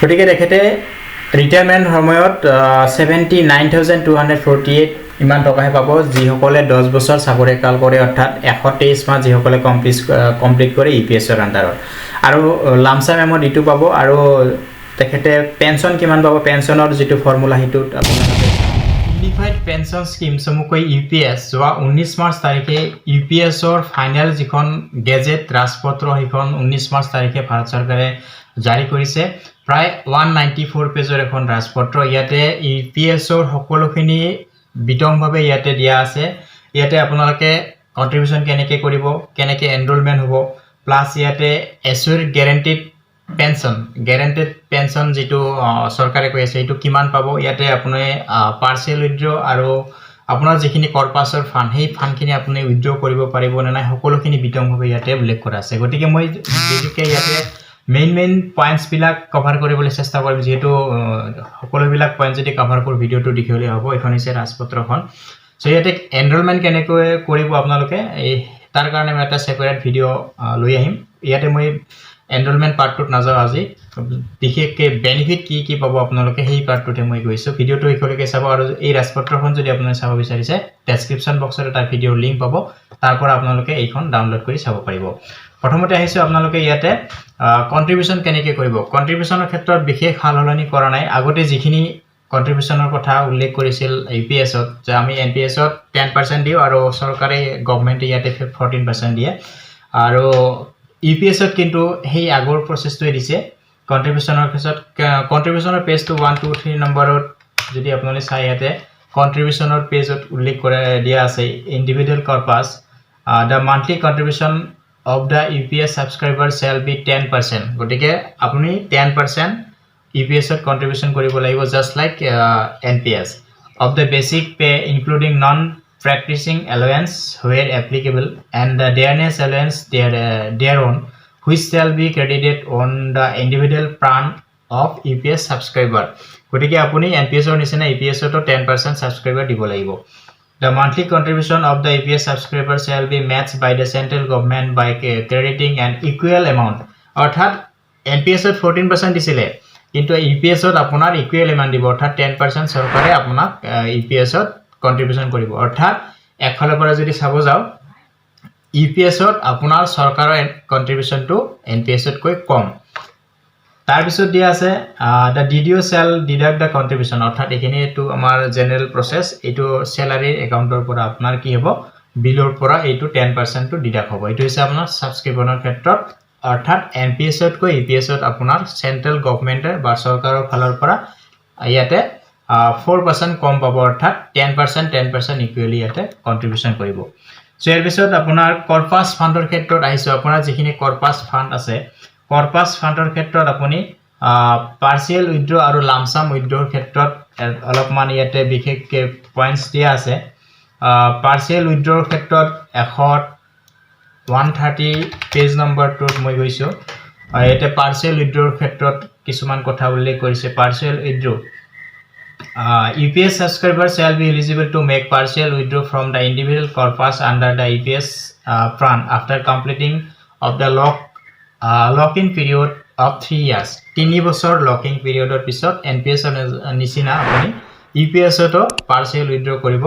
গতিকে তেখেতে ৰিটায়াৰমেণ্ট সময়ত seventy nine thousand two hundred forty eight ইমান টকাহে পাব, যিসকলে দহ বছৰ চাকৰি কাল কৰে, অৰ্থাৎ এশ তেইছ মাহ যিসকলে কমপ্লিট কমপ্লিট কৰে ই পি এছৰ আণ্ডাৰত আৰু লামচাম এমত ইটো পাব, আৰু তেখেতে পেঞ্চন কিমান পাব পেঞ্চনৰ যিটো ফৰ্মুলা সেইটোত আপোনালোকে ইউনিফাইড পেঞ্চন স্কিম চমুকৈ ইউ পি এছ যোৱা ঊনৈছ মাৰ্চ তাৰিখে ইউ পি এছৰ ফাইনেল যিখন গেজেট, ৰাজপত্ৰ সেইখন ঊনৈছ মাৰ্চ তাৰিখে ভাৰত চৰকাৰে জাৰি কৰিছে। প্ৰায় ওৱান নাইণ্টি ফ'ৰ পেজৰ এখন ৰাজপত্ৰ। ইয়াতে ইউ পি এছৰ সকলোখিনি বিতংভাৱে ইয়াতে দিয়া আছে। ইয়াতে আপোনালোকে কণ্ট্ৰিবিউশ্যন কেনেকৈ কৰিব, কেনেকৈ এনৰলমেণ্ট হ'ব প্লাছ ইয়াতে এছুৰ গেৰেণ্টিড পেঞ্চন গেৰেণ্টেড পেঞ্চন যিটো চৰকাৰে কৈ আছে, সেইটো কিমান পাব, ইয়াতে আপুনি পাৰ্চেল উইড্ৰ আৰু আপোনাৰ যিখিনি কৰ্পাছৰ ফাণ্ড সেই ফাণ্ডখিনি আপুনি উইড্ৰ কৰিব পাৰিব নে নাই, সকলোখিনি বিতংভাৱে ইয়াতে উল্লেখ কৰা আছে। গতিকে মই বিশেষকৈ ইয়াতে মেইন মেইন পইণ্টছবিলাক কভাৰ কৰিবলৈ চেষ্টা কৰিম যিহেতু সকলোবিলাক পইণ্ট যদি কভাৰ কৰোঁ ভিডিঅ'টো দেখিবলৈ হ'ব এইখন হৈছে ৰাজপত্ৰখন। চ' ইয়াতে এনৰলমেণ্ট কেনেকৈ কৰিব আপোনালোকে? এই তাৰ কাৰণে মই এটা ছেপাৰেট ভিডিঅ' লৈ আহিম। ইয়াতে মই এনৰলমেণ্ট পাৰ্টটোত নাযাওঁ আজি। বিশেষকৈ বেনিফিট কি কি পাব আপোনালোকে সেই পাৰ্টটোতে মই গৈছোঁ। ভিডিঅ'টো শেষলৈকে চাব আৰু এই ৰাজপত্ৰখন যদি আপোনালোকে চাব বিচাৰিছে ডেছক্ৰিপশ্যন বক্সত এটা ভিডিঅ'ৰ লিংক পাব। তাৰ পৰা আপোনালোকে এইখন ডাউনলোড কৰি চাব পাৰিব। প্ৰথমতে আহিছোঁ আপোনালোকে ইয়াতে কণ্ট্ৰিবিউশ্যন কেনেকৈ কৰিব? কণ্ট্ৰিবিউশ্যনৰ ক্ষেত্ৰত বিশেষ সাল সলনি কৰা নাই। আগতে যিখিনি কণ্ট্ৰিবিউশ্যনৰ কথা উল্লেখ কৰিছিল ইউ পি এছত যে আমি এন পি এছত টেন পাৰ্চেণ্ট দিওঁ আৰু চৰকাৰে গভমেণ্টে ইয়াতে ফৰ্টিন পাৰ্চেণ্ট দিয়ে। আৰু ইউ পি এছত কিন্তু সেই আগৰ প্ৰচেছটোৱে দিছে। কণ্ট্ৰিবিউশ্যনৰ ক্ষেত্ৰত কণ্ট্ৰিবিউশ্যনৰ পেজটো ওৱান টু থ্ৰী নম্বৰত যদি আপোনালোকে চাই ইয়াতে কণ্ট্ৰিবিউশ্যনৰ পেজত উল্লেখ কৰা দিয়া আছে individual corpus the monthly contribution of the U P S subscriber shall be ten percent গতিকে আপুনি টেন পাৰ্চেণ্ট ইউ পি এছত কণ্ট্ৰিবিউশ্যন কৰিব লাগিব just like N P S of the basic pay including non practising allowance where applicable and the dearness allowance there there on which shall be credited on the individual PRAN of U P S subscriber গতিকে আপুনি N P এছৰ নিচিনা U P এছতো ten percent subscriber দিব লাগিব। The monthly contribution of the EPS subscriber shall be matched by the central government by crediting an equal amount. Fourteen percent দিছিলে কিন্তু you P এছত আপোনাৰ ইকুৱেল এমাউণ্ট দিব অৰ্থাৎ টেন পাৰ্চেণ্ট চৰকাৰে আপোনাক ইউ পি এছত কণ্ট্ৰিবিউশ্যন কৰিব অৰ্থাৎ একফালৰ পৰা যদি চাব যাওঁ ইউ পি এছত আপোনাৰ চৰকাৰৰ কণ্ট্ৰিবিউশ্যনটো এন পি এছতকৈ কম তাৰপিছত দিয়া আছে দ্য ডি ডি অ' চেল ডিডাক্ট দ্য কণ্ট্ৰিবিউশ্যন অৰ্থাৎ এইখিনি এইটো আমাৰ জেনেৰেল প্ৰচেছ এইটো চেলাৰী একাউণ্টৰ পৰা আপোনাৰ কি হ'ব? বিলৰ পৰা এইটো টেন পাৰ্চেণ্টটো ডিডাক্ট হ'ব। এইটো হৈছে আপোনাৰ ছাবস্ক্ৰিপশ্যনৰ ক্ষেত্ৰত, অৰ্থাৎ এন পি এছতকৈ ই পি এছত আপোনাৰ চেণ্ট্ৰেল গভমেণ্টে বা চৰকাৰৰ ফালৰ পৰা ইয়াতে ফ'ৰ পাৰ্চেণ্ট কম পাব, অৰ্থাৎ ten percent ten percent equally ইয়াতে কণ্ট্ৰিবিউশ্যন কৰিব। চ' ইয়াৰ পিছত আপোনাৰ কৰ্পাছ ফাণ্ডৰ ক্ষেত্ৰত আহিছোঁ। আপোনাৰ যিখিনি কৰ্পাছ ফাণ্ড আছে কৰ্পাছ ফাণ্ডৰ ক্ষেত্ৰত আপুনি পাৰ্চিয়েল উইড্ৰ আৰু লামচাম উইড্ৰৰ ক্ষেত্ৰত অলপমান ইয়াতে বিশেষকৈ পইণ্টছ দিয়া আছে। পাৰ্চিয়েল উইড্ৰৰ ক্ষেত্ৰত এশ ওৱান থাৰ্টি পেজ নম্বৰটোত মই গৈছোঁ। ইয়াতে পাৰ্চিয়েল উইড্ৰৰ ক্ষেত্ৰত কিছুমান কথা উল্লেখ কৰিছে। Partial P S subscriber shall be eligible to make partial withdraw from the individual corpus under the U P S PRAN after completing of the lock in period of three years তিনি বছৰ locking পিৰিয়ডৰ পিছত N P এছৰ নিচিনা আপুনি U P এছতো partial withdraw কৰিব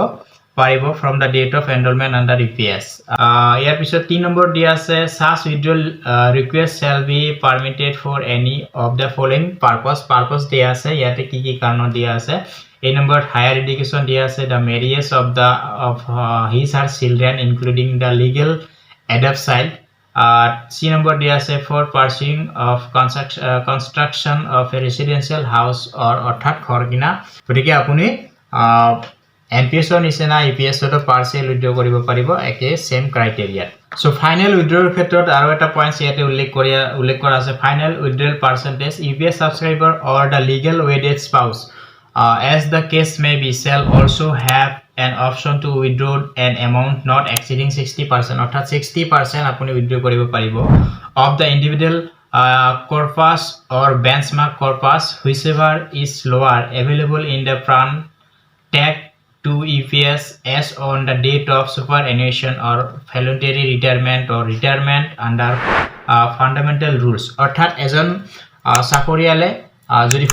পাৰিব from the date of enrolment under U P S ইয়াৰ পিছত তিনি নম্বৰ দিয়া আছে? Such withdrawal request shall be permitted for any of the following purpose purpose দিয়া আছে ইয়াতে কি কি কাৰণত দিয়া আছে? এই নম্বৰত হায়াৰ এডুকেশ্যন দিয়া আছে the marriage of the of his her children including the legal adopt child C number দিয়া আছে for purchase of construction of a residential house or অৰ্থাৎ ঘৰ কিনা। গতিকে আপুনি এন পি এছৰ নিচিনা ই পি এছতো পাৰ্চিয়েল উইড্ৰ কৰিব পাৰিব, একে ছেম ক্ৰাইটেৰিয়াত চ' ফাইনেল উইড্ৰৰ ক্ষেত্ৰত আৰু এটা পইণ্টছ ইয়াতে উল্লেখ কৰি উল্লেখ কৰা আছে। Final withdrawal percentage U P S subscriber or the legal wedded spouse as the case may be shall also' have an option to withdraw an amount not exceeding sixty percent অৰ্থাৎ sixty percent আপুনি withdraw কৰিব পাৰিব। Of the individual corpus or benchmark corpus whichever is lower available in the PRAN tag to EPS as on the date of superannuation or voluntary retirement or retirement under uh, fundamental rules অৰ্থাৎ এজন আহ, চাকৰিয়ালে আহ, যদি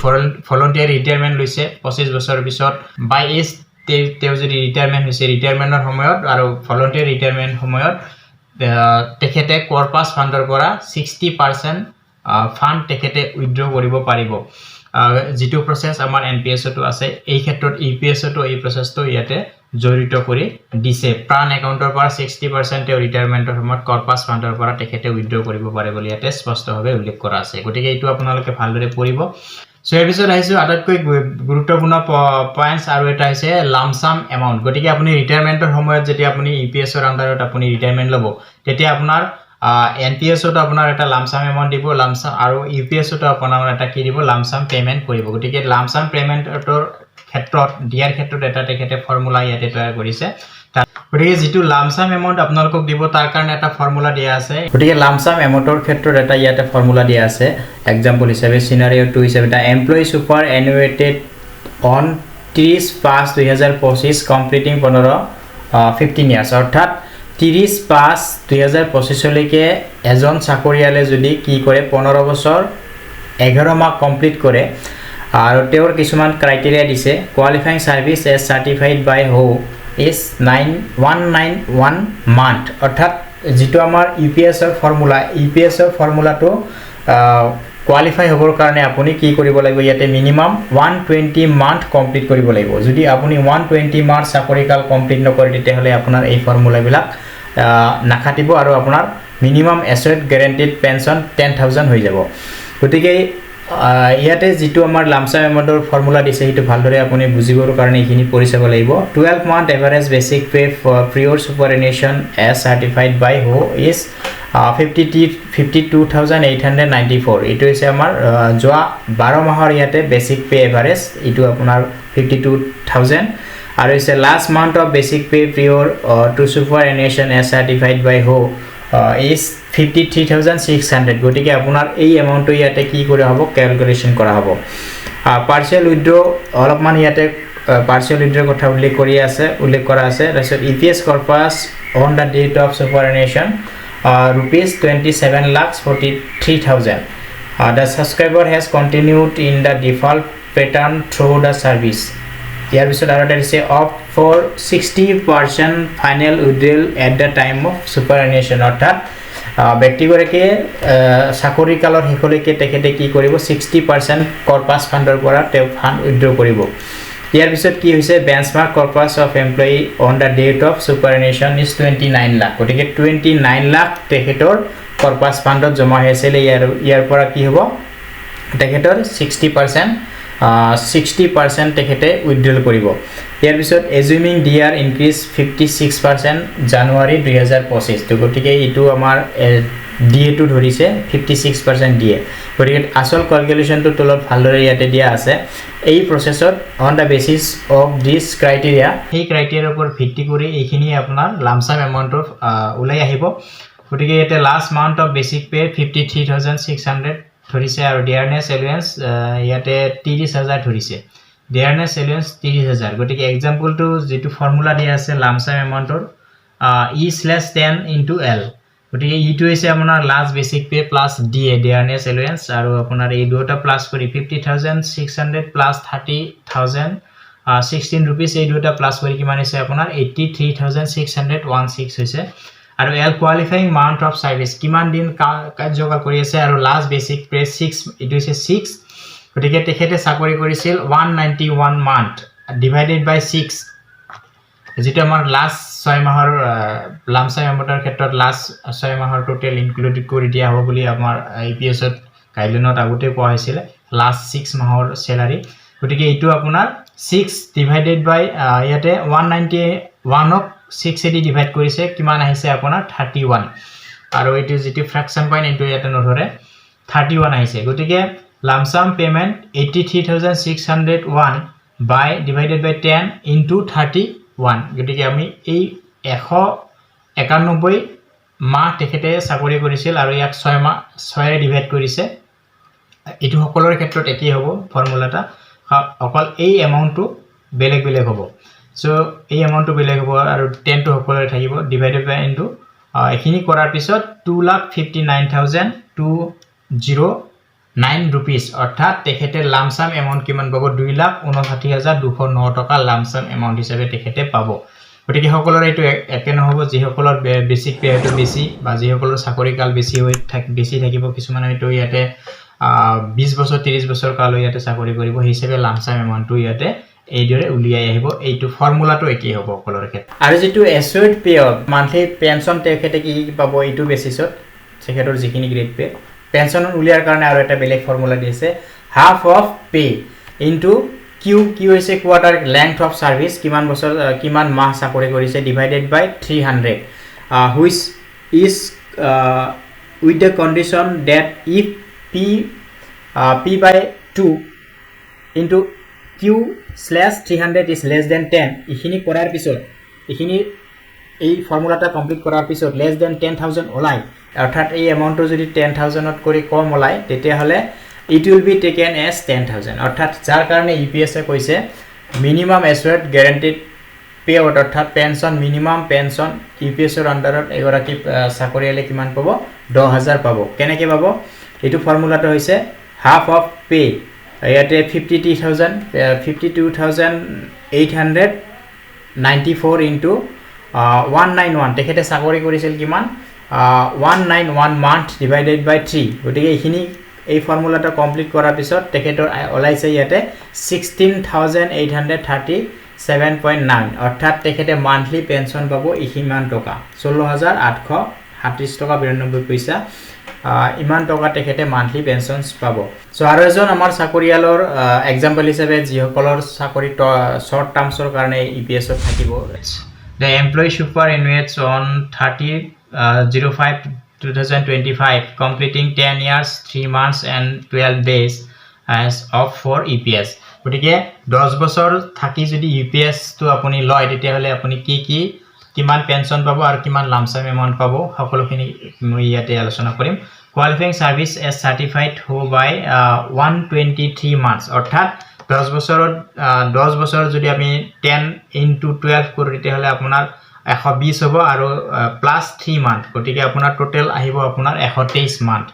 voluntary retirement লৈছে পঁচিছ বছৰৰ পিছত by age তেওঁ যদি retirement হৈছে। ৰিটায়াৰমেণ্টৰ সময়ত আৰু ভলণ্টিয়াৰ ৰিটায়াৰমেণ্ট সময়ত তেখেতে কৰ্পাছ ফাণ্ডৰ পৰা ছিক্সটি পাৰ্চেণ্ট ফাণ্ড তেখেতে উইথড্ৰ কৰিব পাৰিব। যিটো প্ৰচেছ আমাৰ এন পি এছতো আছে, এই ক্ষেত্ৰত ই পি এছতো এই প্ৰচেছটো ইয়াতে জড়িত কৰি দিছে। প্ৰাণ একাউণ্টৰ পৰা ছিক্সটি পাৰ্চেণ্ট তেওঁ ৰিটায়াৰমেণ্টৰ সময়ত কৰ্পাছ ফাণ্ডৰ পৰা তেখেতে উইথড্ৰ কৰিব পাৰে বুলি ইয়াতে স্পষ্টভাৱে উল্লেখ কৰা আছে। গতিকে এইটো আপোনালোকে ভালদৰে পঢ়িব। চ' ইয়াৰ পিছত আহিছোঁ আটাইতকৈ গুৰুত্বপূৰ্ণ পইণ্টছ আৰু এটা হৈছে লামচাম এমাউণ্ট গতিকে আপুনি ৰিটায়াৰমেণ্টৰ সময়ত যেতিয়া আপুনি ই পি এছৰ আণ্ডাৰত আপুনি ৰিটায়াৰমেণ্ট ল'ব, তেতিয়া আপোনাৰ এন পি এছতো আপোনাৰ এটা লামচাম এমাউণ্ট দিব লামচাম আৰু ইউ পি এছতো আপোনাৰ এটা কি দিব লামচাম পে'মেণ্ট কৰিব। গতিকে লামচাম পে'মেণ্টৰ ক্ষেত্ৰত, দিয়াৰ ক্ষেত্ৰত এটা তেখেতে ফৰ্মুলা ইয়াতে তৈয়াৰ কৰিছে। গতিকে যিটো লামচাম এমাউণ্ট আপোনালোকক দিব, তাৰ কাৰণে এটা ফৰ্মুলা দিয়া আছে। গতিকে লামচাম এমাউণ্টৰ ক্ষেত্ৰত এটা ইয়াতে ফৰ্মুলা দিয়া আছে। এক্সাম্পল হিচাপে চিনাৰিঅ' টু হিচাপে the employee superannuated on ত্ৰিছ পাঁচ দুহেজাৰ পঁচিছ কমপ্লিটিং পোন্ধৰ ফিফটিন ইয়াৰ্ছ অৰ্থাৎ ত্ৰিছ পাঁচ দুহেজাৰ পঁচিছলৈকে এজন চাকৰিয়ালে যদি কি কৰে, পোন্ধৰ বছৰ, এঘাৰ মাহ কমপ্লিট কৰে, আৰু তেওঁৰ কিছুমান ক্ৰাইটেৰিয়া দিছে। Qualifying service as certified by HoO is nine one nine one month অৰ্থাৎ যিটো আমাৰ ইউ পি এছৰ ফৰ্মুলা ইউ পি এছৰ ফৰ্মুলাটো কোৱালিফাই হ'বৰ কাৰণে আপুনি কি কৰিব লাগিব? ইয়াতে minimum one twenty month complete কৰিব লাগিব। যদি আপুনি ওৱান টুৱেণ্টি মান্থ চাকৰিকাল কমপ্লিট নকৰে, তেতিয়াহ'লে আপোনাৰ এই ফৰ্মুলাবিলাক নাখাটিব আৰু আপোনাৰ minimum assured guaranteed pension ten thousand হৈ যাব। গতিকে ইয়াতে যিটো আমাৰ লামচাম এমাউণ্টৰ ফৰ্মুলা দিছে, সেইটো ভালদৰে আপুনি বুজিবৰ কাৰণে এইখিনি পঢ়ি চাব লাগিব। Twelve month average basic pay prior superannuation as certified by HoO is fifty T fifty two thousand eight hundred ninety four এইটো হৈছে আমাৰ যোৱা বাৰ মাহৰ ইয়াতে বেচিক পে এভাৰেজ এইটো আপোনাৰ ফিফটি টু থাউজেণ্ড আৰু হৈছে last month of basic pay prior to superannuation as certified by HoO is fifty three thousand six hundred গতিকে আপোনাৰ এই এমাউণ্টটো ইয়াতে কি কৰা হ'ব? কেলকুলেশ্যন কৰা হ'ব। পাৰ্চিয়েল উইড্ৰ অলপমান ইয়াতে পাৰ্চিয়েল উইড্ৰৰ কথা উল্লেখ কৰি আছে, উল্লেখ কৰা আছে। তাৰপিছত E P S corpus on the date of superannuation rupees twenty seven lakhs forty three thousand the subscriber has continued in the default pattern through the service ইয়াৰ পিছত আৰু এটা দিছে of for sixty percent final withdrawal at the time of superannuation অৰ্থাৎ ব্যক্তিগৰাকীয়ে আহ, চাকৰি কালৰ শেষলৈকে তেখেতে কি কৰিব ছিক্সটি পাৰ্চেণ্ট কৰ্পাছ ফাণ্ডৰ পৰা তেওঁ ফাণ্ড উইড্ৰ কৰিব। ইয়াৰ পিছত কি হৈছে benchmark corpus of employee on the date of superannuation is twenty nine lakh গতিকে টুৱেণ্টি নাইন লাখ তেখেতৰ কৰ্পাছ ফাণ্ডত জমা হৈ আছিলে ইয়াৰ ইয়াৰ পৰা কি হ'ব তেখেতৰ ছিক্সটি পাৰ্চেণ্ট ছিক্সটি পাৰ্চেণ্ট তেখেতে উইথড্ৰল কৰিব। ইয়াৰ পিছত assuming D R increase fifty six percent January দুহেজাৰ পঁচিছ। তো গতিকে এইটো আমাৰ ডি এটো ধৰিছে fifty six percent D A গতিকে আচল কেলকুলেশ্যনটো তলত ভালদৰে ইয়াতে দিয়া আছে। এই process on the basis of this criteria সেই ক্ৰাইটেৰিয়াৰ ওপৰত ভিত্তি কৰি এইখিনি আপোনাৰ লামচাম এমাউণ্টৰ ওলাই আহিব। গতিকে ইয়াতে last month of basic pay fifty three thousand six hundred ধৰিছে আৰু ডিয়াৰনেছ এলুৱেঞ্চ ইয়াতে ত্ৰিছ হাজাৰ ধৰিছে। ডিয়াৰনেছ এলুৱেঞ্চ ত্ৰিছ হাজাৰ। গতিকে এক্সাম্পলটো যিটো ফৰ্মুলা দিয়া আছে লামচাম এমাউণ্টৰ ই শ্লেছ টেন ইনটু এল গতিকে ইটো হৈছে আপোনাৰ last basic pay plus D A dearness allowance আৰু আপোনাৰ এই দুয়োটা প্লাছ কৰি fifty thousand six hundred plus thirty thousand sixteen rupees এই দুয়োটা প্লাছ কৰি কিমান হৈছে আপোনাৰ eighty three thousand six hundred one six হৈছে। আৰু L qualifying month of service কিমান দিন কা- কাৰ্যকর কৰি আছে আৰু লাষ্ট বেচিক পে ছিক্স এইটো হৈছে ছিক্স গতিকে তেখেতে চাকৰি কৰিছিল one ninety one month divided by six যিটো আমাৰ লাষ্ট ছয় মাহৰ লামচাম এমাউণ্টৰ ক্ষেত্ৰত লাষ্ট ছয় মাহৰ টোটেল ইনক্লুড কৰি দিয়া হ'ব বুলি আমাৰ ইউ পি এছত গাইডলাইনত আগতে কোৱা হৈছিলে লাষ্ট ছিক্স মাহৰ চেলাৰী গতিকে এইটো আপোনাৰ ছিক্স ডিভাইডেড বাই ইয়াতে ওৱান নাইণ্টি ওৱানক ছিক্সেদি ডিভাইড কৰিছে কিমান আহিছে আপোনাৰ থাৰ্টি ওৱান আৰু এইটো যিটো ফ্ৰেকশ্যন পইণ্ট এইটো ইয়াতে নধৰে থাৰ্টি ওৱান আহিছে। গতিকে lump sum payment eighty three thousand six hundred one by divided by ten into thirty one গতিকে আমি এই এশ একানব্বৈ মাহ তেখেতে চাকৰি কৰিছিল আৰু ইয়াক ছয় মাহ ছয়েৰে ডিভাইড কৰিছে। এইটো সকলোৰে ক্ষেত্ৰত একেই হ'ব ফৰ্মুলাটা হ- অকল এই এমাউণ্টটো বেলেগ বেলেগ হ'ব। চ' এই এমাউণ্টটো বেলেগ হ'ব আৰু টেনটো সকলোৰে থাকিব ডিভাইডেড বাই ইনটু এইখিনি কৰাৰ পিছত two lakh fifty nine thousand two zero' nine rupees অৰ্থাৎ তেখেতে লামচাম এমাউণ্ট কিমান পাব? দুই লাখ ঊনষাঠি হাজাৰ দুশ ন টকা লামচাম এমাউণ্ট হিচাপে তেখেতে পাব। গতিকে সকলোৰে এইটো এক- নহ'ব, যিসকলৰ বেছিক পে হয়তো বেছি বা যিসকলৰ চাকৰি কাল বেছি হৈ থাক বেছি থাকিব কিছুমানে হয়তো ইয়াতে বিছ বছৰ ত্ৰিছ বছৰ কাললৈ ইয়াতে চাকৰি কৰিব, সেই হিচাপে লামচাম এমাউণ্টটো ইয়াতে এইদৰে উলিয়াই আহিব। এইটো ফৰ্মুলাটো একেই হ'ব সকলোৰে ক্ষেত্ৰত। আৰু যিটো এছুৱেড পেয়ৰ মান্থলি পেঞ্চন তেখেতে কি পাব এইটো বেচিছত তেখেতৰ যিখিনি গ্ৰেড পে পেঞ্চন উলিয়াৰ কাৰণে আৰু এটা বেলেগ ফৰ্মুলা দিছে half of pay into Q কি হৈছে কোৱাৰ্টাৰ লেংথ অফ ছাৰ্ভিচ কিমান বছৰ কিমান মাহ চাকৰি কৰিছে divided by three hundred which is with the condition that if P P by two into Q slash three hundred is less than ten এইখিনি কৰাৰ পিছত, এইখিনি, এই ফৰ্মুলাটা কমপ্লিট কৰাৰ পিছত লেছ দেন টেন থাউজেণ্ড ওলায়। অৰ্থাৎ এই এমাউণ্টটো যদি টেন থাউজেণ্ডত কৰি কম ওলায়, তেতিয়াহ'লে it will be taken as ten thousand অৰ্থাৎ যাৰ কাৰণে ইউ পি এছে কৈছে minimum assured guaranteed pay out অৰ্থাৎ pension minimum pension U P এছৰ আণ্ডাৰত এগৰাকী চাকৰিয়ালে কিমান পাব? দহ হাজাৰ পাব। কেনেকৈ পাব? এইটো ফৰ্মুলাটো হৈছে হাফ অফ পে ইয়াতে fifty three thousand fifty two thousand eight hundred ninety four into one nine one তেখেতে চাকৰি কৰিছিল কিমান? One nine one month divided by three গতিকে এইখিনি, এই ফৰ্মুলাটো কমপ্লিট কৰাৰ পিছত তেখেতৰ ওলাইছে ইয়াতে sixteen thousand eight hundred thirty seven point nine অৰ্থাৎ তেখেতে মান্থলি পেঞ্চন পাব ইমান টকা। ষোল্ল হাজাৰ আঠশ সাতত্ৰিছ টকা বিৰান্নব্বৈ পইচা। ইমান টকা তেখেতে মান্থলি পেঞ্চনছ পাব। চ' আৰু এজন আমাৰ চাকৰিয়ালৰ এক্সাম্পল হিচাপে যিসকলৰ চাকৰি শ্বৰ্ট টাৰ্মছৰ কাৰণে ই পি এছত থাকিব। The employee superannuates on thirty zero' five two thousand twenty five completing ten years three months and twelve days of for E P S গতিকে দহ বছৰ থাকি যদি ইউ পি এছটো আপুনি লয়, তেতিয়াহ'লে আপুনি কি কি কিমান পেঞ্চন পাব আৰু কিমান লামচাম এমাউণ্ট পাব, সকলোখিনি মই ইয়াতে আলোচনা কৰিম। কোৱালিফাইং ছাৰ্ভিচ এজ চাৰ্টিফাইড হো by one twenty three months অৰ্থাৎ দহ বছৰত দহ বছৰত যদি আমি টেন ইনটু টুৱেল্ভ কৰোঁ, তেতিয়াহ'লে আপোনাৰ এশ বিছ হ'ব আৰু প্লাছ থ্ৰী মান্থ গতিকে আপোনাৰ টোটেল আহিব আপোনাৰ এশ তেইছ মান্থ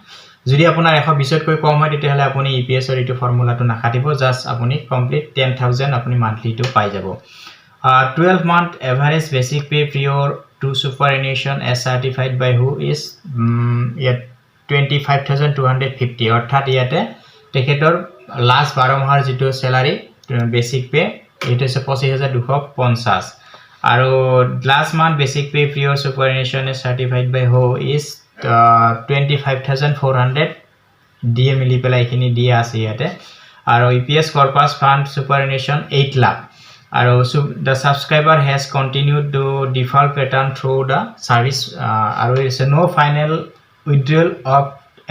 যদি আপোনাৰ এশ বিছতকৈ কম হয়, তেতিয়াহ'লে আপুনি ই পি এছৰ এইটো ফৰ্মুলাটো নাকাটিব জাষ্ট আপুনি কমপ্লিট টেন থাউজেণ্ড আপুনি মান্থলিটো পাই যাব। Twelve month average basic pay prior to superannuation as certified by who is ইয়াত twenty five thousand two hundred fifty অৰ্থাৎ ইয়াতে তেখেতৰ লাষ্ট বাৰ মাহৰ যিটো চেলাৰী বেচিক পে এইটো হৈছে পঁচিছ হাজাৰ দুশ পঞ্চাছ। আৰু last month basic pay prior superannuation as certified by who is twenty five thousand four hundred দিয়ে মিলি পেলাই এইখিনি দিয়া আছে ইয়াতে। আৰু E P S corpus fund superannuation eight lakh আৰু the subscriber has continued to default pattern through the service আৰু it's no' final withdrawal of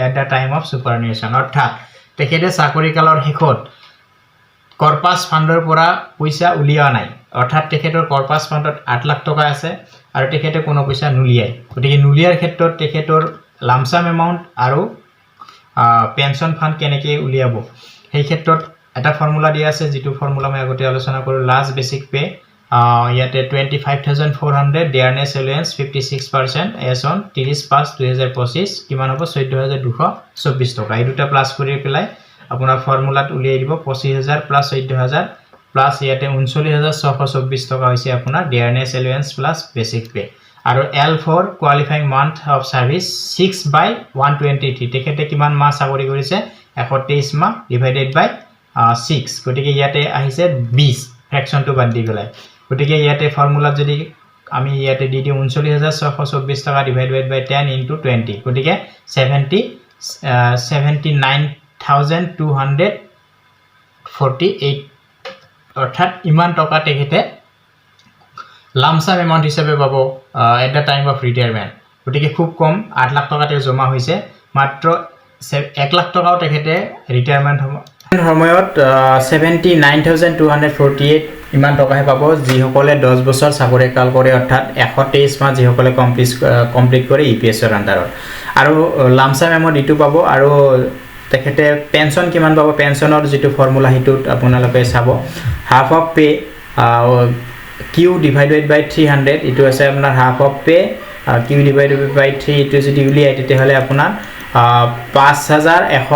at the time of superannuation অৰ্থাৎ তেখেতে চাকৰি কালৰ শেষত কৰ্পাছ ফাণ্ডৰ পৰা পইচা উলিওৱা নাই। অৰ্থাৎ তেখেতৰ কৰ্পাছ ফাণ্ডত আঠ লাখ টকা আছে আৰু তেখেতে কোনো পইচা নুলিয়াই গতিকে নুলিয়াৰ ক্ষেত্ৰত তেখেতৰ লামচাম এমাউণ্ট আৰু পেঞ্চন ফাণ্ড কেনেকৈ উলিয়াব? সেই ক্ষেত্ৰত এটা ফৰ্মুলা দিয়া আছে, যিটো ফৰ্মুলা মই আগতে আলোচনা কৰোঁ লাষ্ট বেচিক পে ইয়াতে twenty five thousand four hundred dearness allowance fifty six percent as on ত্ৰিছ পাঁচ দুহেজাৰ পঁচিছ কিমান হ'ব? চৈধ্য হাজাৰ দুশ চৌব্বিছ টকা। এই দুটা প্লাছ কৰি পেলাই আপোনাৰ ফৰ্মুলাত উলিয়াই দিব পঁচিছ হাজাৰ প্লাছ চৈধ্য হাজাৰ প্লাছ ইয়াতে ঊনচল্লিছ হাজাৰ ছশ চৌব্বিছ টকা হৈছে আপোনাৰ dearness allowance plus basic pay আৰু L for qualifying month of service six by one twenty three তেখেতে কিমান মাহ চাকৰি কৰিছে? এশ তেইছ মাহ ডিভাইডেড বাই ছিক্স গতিকে ইয়াতে আহিছে বিছ ফ্ৰেকশ্যনটো বাদ দি পেলাই। গতিকে ইয়াতে ফৰ্মুলাত যদি আমি ইয়াতে দি ছশ চৌব্বিছ টকা divided by ten into twenty গতিকে seventy seventy nine thousand two hundred forty eight অৰ্থাৎ ইমান টকা তেখেতে লামচাম এমাউণ্ট হিচাপে পাব at the time of retirement গতিকে খুব কম আঠ লাখ টকা তেওঁ জমা হৈছে মাত্ৰ এক লাখ টকাও তেখেতে ৰিটায়াৰমেণ্ট সময়ত seventy nine thousand two hundred forty eight ইমান টকাহে পাব যিসকলে দহ বছৰ চাকৰি কাল কৰে অৰ্থাৎ এশ তেইছ মাহ যিসকলে কমপ্লিট কমপ্লিট কৰে ই পি এছৰ আণ্ডাৰত। আৰু লামচাম এমাউণ্ট ইটো পাব আৰু তেখেতে পেঞ্চন কিমান পাব পেঞ্চনৰ যিটো ফৰ্মুলা সেইটোত আপোনালোকে চাব। Half of pay Q divided by three hundred এইটো আছে আপোনাৰ half of pay Q divided by three এইটো যদি উলিয়াই তেতিয়াহ'লে আপোনাৰ পাঁচ হাজাৰ এশ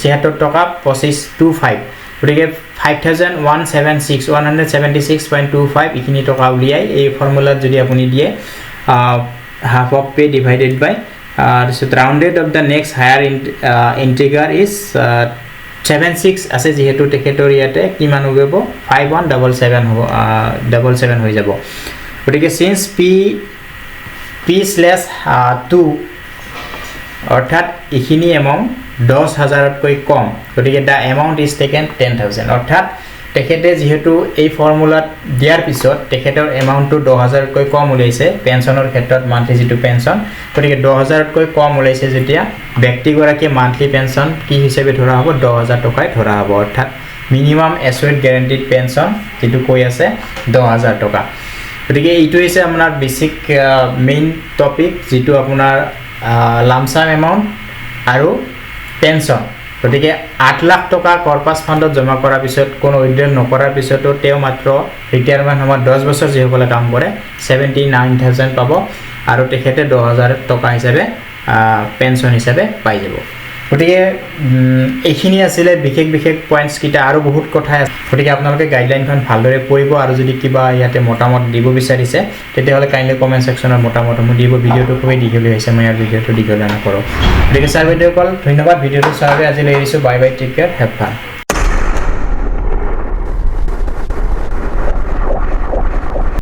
ছিয়াত্তৰ টকা পঁচিছ টু ফাইভ। গতিকে five thousand one seven six one hundred seventy six point two five এইখিনি টকা উলিয়াই এই ফৰ্মুলাত যদি আপুনি দিয়ে half of pay divided by তাৰপিছত rounded off the next higher integer is seven six আছে যিহেতু তেখেতৰ ইয়াতে কিমান হ'ব ফাইভ ওৱান ডাবল ছেভেন হ'ব ডাবল ছেভেন হৈ যাব। গতিকে since P P slash two অৰ্থাৎ এইখিনি এমাউণ্ট দহ হাজাৰতকৈ কম। গতিকে the amount is taken ten thousand অৰ্থাৎ তেখেতে যিহেতু এই ফৰ্মুলাত দিয়াৰ পিছত তেখেতৰ এমাউণ্টটো দহ হাজাৰতকৈ কম ওলাইছে পেঞ্চনৰ ক্ষেত্ৰত মান্থলি যিটো পেঞ্চন গতিকে দহ হাজাৰতকৈ কম ওলাইছে যেতিয়া ব্যক্তিগৰাকীয়ে মান্থলি পেঞ্চন কি হিচাপে ধৰা হ'ব? দহ হাজাৰ টকাই ধৰা হ'ব। অৰ্থাৎ মিনিমাম এছুৱেট গেৰেণ্টিড পেঞ্চন যিটো কৈ আছে, দহ হাজাৰ টকা। গতিকে এইটো হৈছে আপোনাৰ বেচিক মেইন টপিক যিটো আপোনাৰ লামচাম এমাউণ্ট আৰু পেঞ্চন গতিকে আঠ লাখ টকা কৰ্পাছ ফাণ্ডত জমা কৰাৰ পিছত, কোনো উইড্ৰেল নকৰাৰ পিছতো তেওঁ মাত্ৰ ৰিটায়াৰমেণ্ট সময়ত দহ বছৰ যিসকলে কাম কৰে ছেভেণ্টি নাইন থাউজেণ্ড পাব আৰু তেখেতে দহ হাজাৰ টকা হিচাপে পেঞ্চন হিচাপে পাই যাব। গতিকে এইখিনি আছিলে বিশেষ বিশেষ পইণ্টছকেইটা আৰু বহুত কথাই আছে। গতিকে আপোনালোকে গাইডলাইনখন ভালদৰে পঢ়িব আৰু যদি কিবা ইয়াতে মতামত দিব বিচাৰিছে, তেতিয়াহ'লে কাইণ্ডলি কমেণ্ট ছেকশ্যনত মতামতসমূহ দিব। ভিডিঅ'টো খুবেই দীঘলীয়া হৈছে, মই ইয়াৰ ভিডিঅ'টো দীঘলীয়া নকৰোঁ। গতিকে ছাৰ বাইদেউসকল, ধন্যবাদ। ভিডিঅ'টো চোৱাৰ বাবে আজিলৈ এৰিছোঁ। Bye bye take care have fun